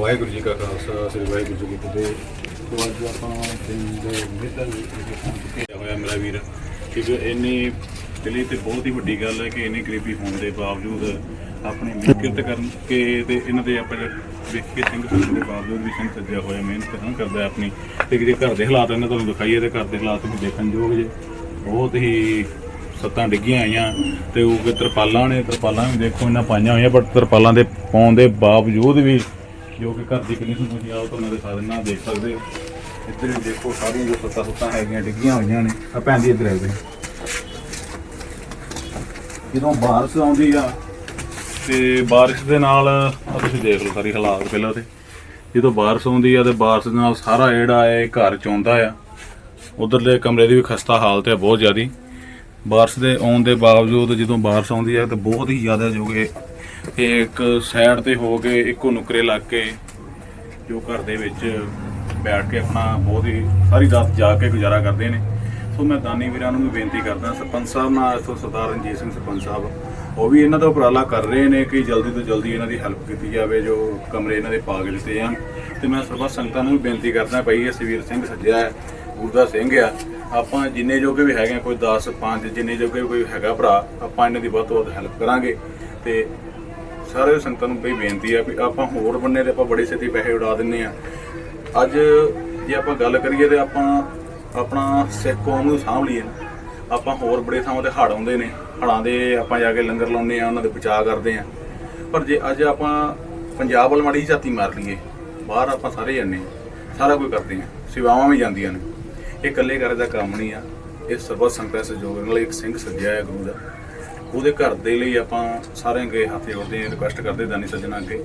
ਵਾਹਿਗੁਰੂ ਜੀ ਕਾ ਖਾਲਸਾ ਸ੍ਰੀ ਵਾਹਿਗੁਰੂ ਜੀ ਕੀ ਫਤਿਹ। ਤੋਂ ਅੱਜ ਆਪਾਂ ਪਿੰਡ ਮਿੱਤਲ ਵਿਖੇ ਪਹੁੰਚ ਹੋਇਆ ਮੇਰਾ ਵੀਰ ਕਿ ਇੰਨੀ ਦਿਲੀ ਤੇ ਬਹੁਤ ਹੀ ਵੱਡੀ ਗੱਲ ਹੈ ਕਿ ਇੰਨੀ ਗਰੀਬੀ ਹੋਣ ਦੇ ਬਾਵਜੂਦ ਆਪਣੀ ਮਿਹਨਤ ਕਰਨ ਕੇ ਤੇ ਇਹਨਾਂ ਦੇ ਆਪਾਂ ਵੇਖ ਕੇ ਸਿੰਘ ਸੱਜਣ ਦੇ ਬਾਵਜੂਦ ਵੀ ਸਿੰਘ ਸੱਜਿਆ ਹੋਇਆ ਮਿਹਨਤ ਹਾਂ ਕਰਦਾ ਹੈ ਆਪਣੀ। ਤੇ ਜਿਹੜੇ ਘਰ ਦੇ ਹਾਲਾਤ ਇਹਨਾਂ ਤੁਹਾਨੂੰ ਦਿਖਾਈਏ ਤੇ ਘਰ ਦੇ ਹਾਲਾਤ ਵੀ ਦੇਖਣ ਯੋਗ ਜੇ। ਬਹੁਤ ਹੀ ਸੱਤਾਂ ਡਿੱਗੀਆਂ ਆਈਆਂ ਤੇ ਉਹ ਕਿ ਤਰਪਾਲਾਂ ਨੇ ਤਰਪਾਲਾਂ ਵੀ ਦੇਖੋ ਇਹਨਾਂ ਪਾਈਆਂ ਹੋਈਆਂ ਬਟ ਤਰਪਾਲਾਂ ਦੇ ਪਾਉਣ ਦੇ ਬਾਵਜੂਦ ਵੀ ਜੋ ਕਿ ਘਰ ਦੀ ਕੰਡੀਸ਼ਨ ਤੁਸੀਂ ਆਓ ਤੁਹਾਨੂੰ ਦਿਖਾ ਦਿੰਨਾ ਦੇਖ ਸਕਦੇ ਹੋ। ਇੱਧਰ ਵੀ ਦੇਖੋ, ਸਾਰੀਆਂ ਜੋ ਸੱਤਾਂ ਸੁੱਤਾਂ ਹੈਗੀਆਂ, ਡਿੱਗੀਆਂ ਹੋਈਆਂ ਨੇ। ਆ ਭੈਣ ਦੀ ਇੱਧਰ ਆਉਂਦੇ ਜਦੋਂ ਬਾਰਿਸ਼ ਆਉਂਦੀ ਆ, ਤੇ ਬਾਰਿਸ਼ ਦੇ ਨਾਲ ਆ ਤੁਸੀਂ ਦੇਖ ਲਓ ਸਾਰੀ ਹਾਲਾਤ ਪਹਿਲਾਂ ਤੇ। ਜਦੋਂ ਬਾਰਿਸ਼ ਆਉਂਦੀ ਆ ਤੇ ਬਾਰਿਸ਼ ਦੇ ਨਾਲ ਸਾਰਾ ਜਿਹੜਾ ਹੈ ਘਰ ਚੋਂਦਾ ਆ, ਉਧਰਲੇ ਕਮਰੇ ਦੀ ਵੀ ਖਸਤਾ ਹਾਲਤ ਹੈ ਬਹੁਤ ਜ਼ਿਆਦੀ। ਬਾਰਿਸ਼ ਦੇ ਆਉਣ ਦੇ ਬਾਵਜੂਦ ਜਦੋਂ ਬਾਰਿਸ਼ ਆਉਂਦੀ ਹੈ ਤਾਂ ਬਹੁਤ ਹੀ ਜ਼ਿਆਦਾ ਜੋ ਕਿ ਇਹ ਇੱਕ ਸਾਈਡ ਤੇ ਹੋ ਕੇ ਇੱਕੋ ਨੁਕਰੇ ਲੱਗ ਕੇ ਜੋ ਘਰ ਦੇ ਵਿੱਚ ਬੈਠ ਕੇ ਆਪਣਾ ਬਹੁਤ ਹੀ ਸਾਰੀ ਰਾਤ ਜਾ ਕੇ ਗੁਜ਼ਾਰਾ ਕਰਦੇ ਨੇ। ਸੋ ਮੈਂ ਦਾਨੀ ਵੀਰਾਂ ਨੂੰ ਵੀ ਬੇਨਤੀ ਕਰਦਾ ਸਰਪੰਚ ਸਾਹਿਬ ਨਾਲ ਇੱਥੋਂ ਸਰਦਾਰ ਰਣਜੀਤ ਸਿੰਘ ਸਰਪੰਚ ਸਾਹਿਬ ਉਹ ਵੀ ਇਹਨਾਂ ਦਾ ਉਪਰਾਲਾ ਕਰ ਰਹੇ ਨੇ ਕਿ ਜਲਦੀ ਤੋਂ ਜਲਦੀ ਇਹਨਾਂ ਦੀ ਹੈਲਪ ਕੀਤੀ ਜਾਵੇ ਜੋ ਕਮਰੇ ਇਹਨਾਂ ਦੇ ਪਾ ਕੇ ਦਿੱਤੇ ਜਾਣ। ਤੇ ਮੈਂ ਸਰਬੱਤ ਸੰਗਤਾਂ ਨੂੰ ਵੀ ਬੇਨਤੀ ਕਰਦਾ ਭਾਈ ਇਹ ਸਵੀਰ ਸਿੰਘ ਸੱਜਿਆ ਹੈ ਗੁਰਦਾ ਸਿੰਘ ਆ। ਆਪਾਂ ਜਿੰਨੇ ਜੋਗੇ ਵੀ ਹੈਗੇ ਆ, ਕੋਈ 10 5 ਜਿੰਨੇ ਜੋਗੇ ਵੀ ਕੋਈ ਹੈਗਾ ਭਰਾ ਆਪਾਂ ਇਹਨਾਂ ਦੀ ਵੱਧ ਤੋਂ ਵੱਧ ਹੈਲਪ ਕਰਾਂਗੇ। ਤੇ ਸਾਰੇ ਸੰਗਤਾਂ ਨੂੰ ਬਈ ਬੇਨਤੀ ਆ ਵੀ ਆਪਾਂ ਹੋਰ ਬੰਨੇ ਤੇ ਆਪਾਂ ਬੜੇ ਛੇਤੀ ਪੈਸੇ ਉਡਾ ਦਿੰਨੇ ਆ। ਅੱਜ ਜੇ ਆਪਾਂ ਗੱਲ ਕਰੀਏ ਤੇ ਆਪਾਂ ਆਪਣਾ ਸਿੱਖ ਕੌਮ ਨੂੰ ਸਾਂਭ ਲਈਏ। ਆਪਾਂ ਹੋਰ ਬੜੇ ਥਾਵਾਂ ਤੇ ਹੜ੍ਹ ਆਉਂਦੇ ਨੇ। ਹੜ੍ਹਾਂ ਦੇ ਆਪਾਂ ਜਾ ਕੇ ਲੰਗਰ ਲਾਉਂਦੇ ਆ, ਉਹਨਾਂ ਦੇ ਬਚਾਅ ਕਰਦੇ ਆ। ਪਰ ਜੇ ਅੱਜ ਆਪਾਂ ਪੰਜਾਬ ਵੱਲ ਮਾੜੀ ਝਾਤੀ ਮਾਰ ਲਈਏ, ਬਾਹਰ ਆਪਾਂ ਸਾਰੇ ਜਾਂਦੇ ਹਾਂ ਸਾਰਾ ਕੁਝ ਕਰਦੇ ਆ। ਸੇਵਾਵਾਂ ਵੀ ਜਾਂਦੀਆਂ ਨੇ। ਇਹ ਇਕੱਲੇ ਕਰੇ ਦਾ ਕੰਮ ਨਹੀਂ ਆ। ਇਹ ਸਰਬੱਤ ਸੰਗਤਾਂ ਸਹਿਯੋਗ ਨਾਲ ਇੱਕ ਸਿੰਘ ਸੱਜਿਆ ਹੈ ਗੁਰੂ ਦਾ। ਉਹਦੇ ਘਰ ਦੇ ਲਈ ਆਪਾਂ ਸਾਰਿਆਂ ਅੱਗੇ ਹੱਥ ਜੋੜਦੇ ਹਾਂ ਰਿਕੁਐਸਟ ਕਰਦੇ ਦਾਨੀ ਸੱਜਣਾ ਅੱਗੇ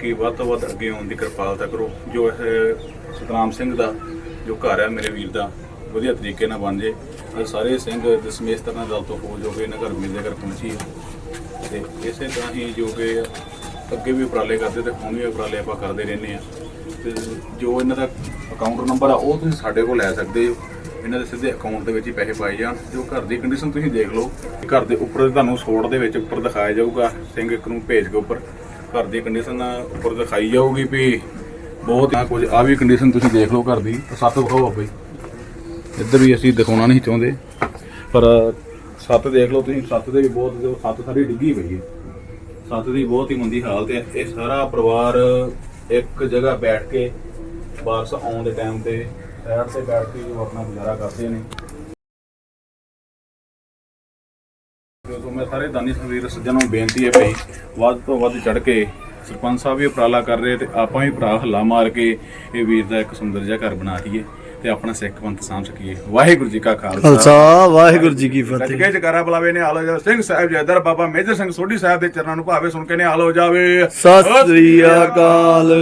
ਕਿ ਵੱਧ ਤੋਂ ਵੱਧ ਅੱਗੇ ਆਉਣ ਦੀ ਕਿਰਪਾਲਤਾ ਕਰੋ। ਜੋ ਇਹ ਸਤਨਾਮ ਸਿੰਘ ਦਾ ਜੋ ਘਰ ਹੈ ਮੇਰੇ ਵੀਰ ਦਾ, ਵਧੀਆ ਤਰੀਕੇ ਨਾਲ ਬਣ ਜੇ। ਅੱਜ ਸਾਰੇ ਸਿੰਘ ਦਸਮੇਸ਼ ਤਰ੍ਹਾਂ ਦਲ ਤੋਂ ਹੋ ਜੋ ਕਿ ਇਹਨਾਂ ਘਰ ਮਿਲਦੇ ਘਰ ਪਹੁੰਚੀ ਹੈ। ਤੇ ਇਸੇ ਤਰ੍ਹਾਂ ਹੀ ਜੋ ਕਿ ਅੱਗੇ ਵੀ ਉਪਰਾਲੇ ਕਰਦੇ ਤੇ ਹੁਣ ਵੀ ਉਪਰਾਲੇ ਆਪਾਂ ਕਰਦੇ ਰਹਿੰਦੇ ਆ ਤੇ ਜੋ ਇਹਨਾਂ ਦਾ ਅਕਾਊਂਟ ਨੰਬਰ ਆ, ਉਹ ਤੁਸੀਂ ਸਾਡੇ ਕੋਲ ਲੈ ਸਕਦੇ ਹੋ। ਇਹਨਾਂ ਦੇ ਸਿੱਧੇ ਅਕਾਊਂਟ ਦੇ ਵਿੱਚ ਹੀ ਪੈਸੇ ਪਾਏ ਜਾਣ। ਜੋ ਘਰ ਦੀ ਕੰਡੀਸ਼ਨ ਤੁਸੀਂ ਦੇਖ ਲਓ ਘਰ ਦੇ ਉੱਪਰ ਤੁਹਾਨੂੰ ਸੋਟ ਦੇ ਵਿੱਚ ਉੱਪਰ ਦਿਖਾਇਆ ਜਾਊਗਾ। ਸਿੰਘ ਇੱਕ ਨੂੰ ਭੇਜ ਕੇ ਉੱਪਰ। ਘਰ ਦੀ ਕੰਡੀਸ਼ਨ ਉੱਪਰ ਦਿਖਾਈ ਜਾਊਗੀ ਵੀ ਬਹੁਤ ਆ ਕੁਝ। ਆ ਵੀ ਕੰਡੀਸ਼ਨ ਤੁਸੀਂ ਦੇਖ ਲਓ ਘਰ ਦੀ। ਸੱਤ ਵਿਖਾਓ ਬਾਬਾ ਇੱਧਰ ਵੀ ਅਸੀਂ ਦਿਖਾਉਣਾ ਨਹੀਂ ਚਾਹੁੰਦੇ। ਪਰ ਸੱਤ ਦੇਖ ਲਓ ਤੁਸੀਂ। ਸੱਤ ਦੇ ਵੀ ਬਹੁਤ ਜੋ ਸੱਤ ਸਾਰੀ ਡਿੱਗੀ ਪਈ ਹੈ। ਸੱਤ ਦੀ ਬਹੁਤ ਹੀ ਮੰਦੀ ਹਾਲਤ ਹੈ। ਇਹ ਸਾਰਾ ਪਰਿਵਾਰ ਇੱਕ ਜਗ੍ਹਾ ਬੈਠ ਕੇ ਬਾਰਿਸ਼ ਆਉਣ ਦੇ ਟਾਈਮ ਤੇ ਸਾਈਡ ਤੇ ਬੈਠ ਕੇ ਜੋ ਆਪਣਾ ਗੁਜ਼ਾਰਾ ਕਰਦੇ ਨੇ। ਜੋ ਮੈਂ ਸਾਰੇ ਦਾਨੀ ਸਵੀਰ ਸੱਜਣਾਂ ਨੂੰ ਬੇਨਤੀ ਹੈ ਭਾਈ ਵੱਧ ਤੋਂ ਵੱਧ ਚੜ ਕੇ ਸਰਪੰਚ ਸਾਹਿਬ ਵੀ ਉਪਰਾਲਾ ਕਰ ਰਹੇ ਤੇ ਆਪਾਂ ਵੀ ਭਰਾ ਹੱਲਾ ਮਾਰ ਕੇ ਇਹ ਵੀਰ ਦਾ ਇੱਕ ਸੁੰਦਰ ਜਿਹਾ ਘਰ ਬਣਾ ਲਈਏ ਤੇ ਆਪਣਾ ਸਿੱਖ ਪੰਥ ਸਾਂਭ ਸਕੀਏ। ਵਾਹਿਗੁਰੂ ਜੀ ਕਾ ਖਾਲਸਾ। ਵਾਹਿਗੁਰੂ ਜੀ ਕੀ ਫਤਿਹ। ਕੇ ਜਕਾਰਾ ਬੁਲਾਵੇ ਨੇ ਹਾਲ ਜਾ ਸਿੰਘ ਸਾਹਿਬ ਜੈਦਰ ਬਾਬਾ ਮੇਜਰ ਸਿੰਘ ਸੋਢੀ ਸਾਹਿਬ ਦੇ ਚਰਨਾਂ ਨੂੰ ਭਾਵੇ ਸੁਣ ਕੇ ਨੇ ਹੋ ਜਾਵੇ। ਸਤਿ ਸ੍ਰੀ ਅਕਾਲ।